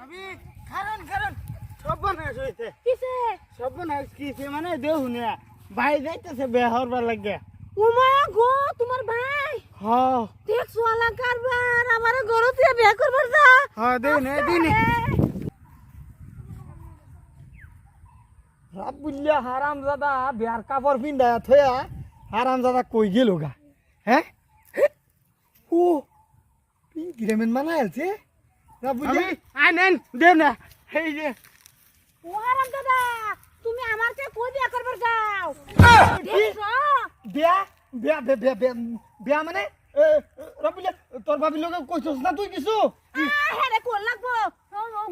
আমি কারণ কারণ সর্বনাশ হইছে কিসে সর্বনাশ কিছে মানে দেহু না ভাই যাইতেছে বেহরবার লাগে উমা গো তোমার ভাই হ দেখছ আলাকার বার আমার গরতে বিয়ে করবার যা হ দেউ না দিন রাবুল্লা হারাম দাদা বিয়ার কাপড় পিন্দা থয়া হারাম দাদা কই গেল গা হ্যাঁ ও গ্রামের মানা আছে রাবুল্লা আই নেন দেব না। এই যে। ও হারাম দাদা তুমি আমার কে কই বিয়ে করবার যাও বিয়া? বিয়া বিয়া বিয়া মানে? রবিলে তোর ভাবির লগে কইছস না তুই কিছু? হ্যাঁ রে কোন লাগবো।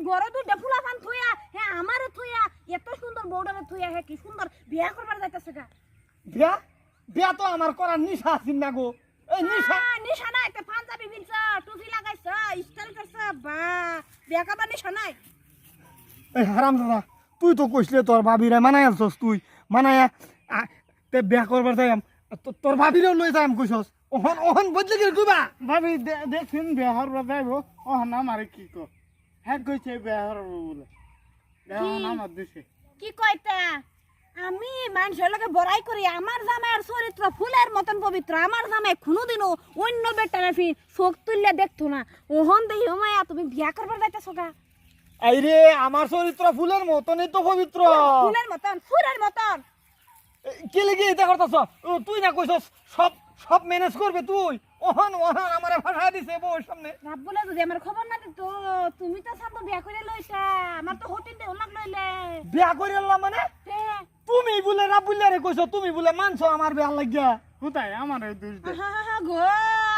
ঘর দুইটা ফুলা পান থইয়া হ্যাঁ আমারে থইয়া এত সুন্দর বউডারে থইয়া হ্যাঁ কি সুন্দর বিয়ে করবার যাইতেছে গা। বিয়া? বিয়া তো আমার করার নিশা আছিল না গো। এই নিশা নিশা নাই তে পাঞ্জাবি বিনছ টুপি লাগাইছ স্টাইল করছ বা বিয়ে করবার নিশা নাই? এই হারাম দাদা তুই তো কইসলে তোর ভাবিরে মানাই আলছস তুই। মানায়া আ- তে বিয়া করবার যাইম তোর ভাবিরেও লই যাইম কইছস ওহন ওহন বদলে গেল কইবা ভাবি দেখছিন বিয়া হরবার যাইব ওহন আমারে কি কো? হ্যাঁ কইছে বিয়া হরব বলে। কি? আমার দিছে। কি কইতা আমি মানুষের লগে বড়াই করি আমার জামাইয়ের চরিত্র ফুলের মতন পবিত্র আমার জামাই কোনোদিনও অন্য বেটারে ফি চোখ তুললে দেখতো না। ওহন দেহি মায়া তুমি বিয়া করবার যাইতেছো গা। আইরে আমার চরিত্র ফুলের মতনই তো পবিত্র। ফুলের মতন ফুলের মতন। কে লেগে এটা করতেছ? তুই না কইছস সব সব ম্যানেজ করবে তুই? ওহন ওহন আমারে ভাষা দিছে বউর সামনে। রাত বলে যদি আমার খবর না দিত তুমি তো সামনে বিয়া করে লইছা আমার তো হতিন দেহ লাগ লইলে বিয়া করে এলাম মানে তে, তুমি বলে না বললে রে কইছো তুমি বলে মানছো আমার বিয়া লাগিয়া? কোথায়? আমার দোষ আহা, গো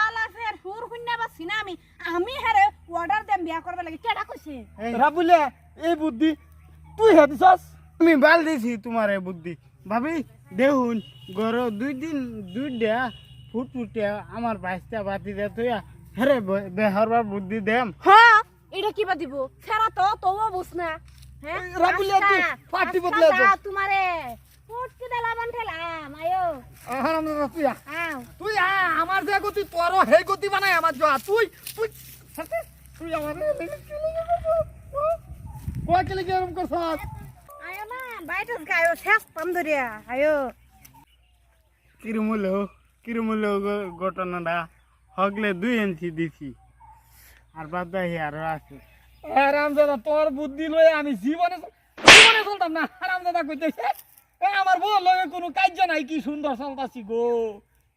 আলা ফের সুর শুননা না আমি। আমি হারে অর্ডার দেম বিয়া করবার লাগে। কেডা কইছে রাবুলে এই বুদ্ধি। তুই হে দিছস? আমি বাল দিছি তোমার এই বুদ্ধি। ভাবি দেহুন গর দুই দিন দুই দেয়া ফুট ফুটে আমার বাইশটা বাতি দে তুই হরে বেহরবার বুদ্ধি দেম। হ্যাঁ এটা কিবা দিব? ফেরা তো তবু বুঝ না। হ্যাঁ রাবুলিয়া তুই পার্টি বদলে তোমারে তুই আমার যে গতি তোর হে গতি বানাই আমার জোয়া তুই তুই তুই আমার কয় কেলে কি এরকম করছস আয়ো না বাইরে গায়ো শেষ পাম ধরিয়া আয়ো। কিরমূল কিরমূল ঘটনাটা হগলে দুই ইঞ্চি দিছি। আর বাদ দাহি আরও আছে। আরাম দাদা তোর বুদ্ধি লয়ে আমি জীবনে জীবনে চলতাম না। আরাম দাদা কইতেছে। আমার বল কোনো কাজ নাই, কি সুন্দর চলতাছি গো।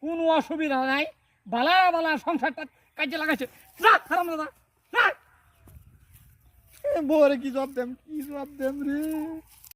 কোনো অসুবিধা নাই। বালা বালা সংসারটা কাজে লাগাইছে। আরাম দাদা, যা। বরে কি জব দেম, কি জব দেম রে?